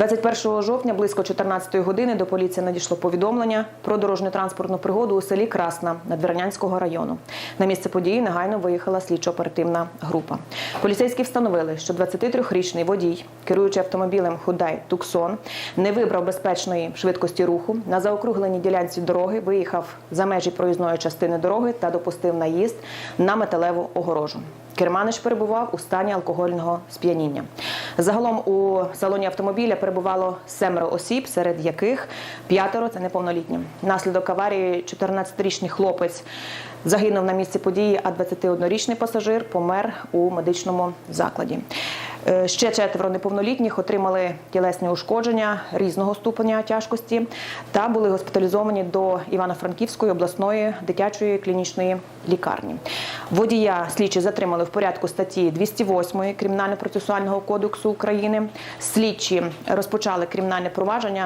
21 жовтня близько 14 години до поліції надійшло повідомлення про дорожньо-транспортну пригоду у селі Красна Надвірнянського району. На місце події негайно виїхала слідчо-оперативна група. Поліцейські встановили, що 23-річний водій, керуючи автомобілем Худай Туксон, не вибрав безпечної швидкості руху. На заокругленій ділянці дороги виїхав за межі проїзної частини дороги та допустив наїзд на металеву огорожу. Керманич перебував у стані алкогольного сп'яніння. Загалом у салоні автомобіля перебувало семеро осіб, серед яких п'ятеро це неповнолітні. Наслідок аварії 14-річний хлопець загинув на місці події, а 21-річний пасажир помер у медичному закладі. Е, Ще четверо неповнолітніх отримали тілесні ушкодження різного ступеня тяжкості та були госпіталізовані до Івано-Франківської обласної дитячої клінічної лікарні. Водія слідчі затримали в порядку статті 208 Кримінально-процесуального кодексу України. Слідчі розпочали кримінальне провадження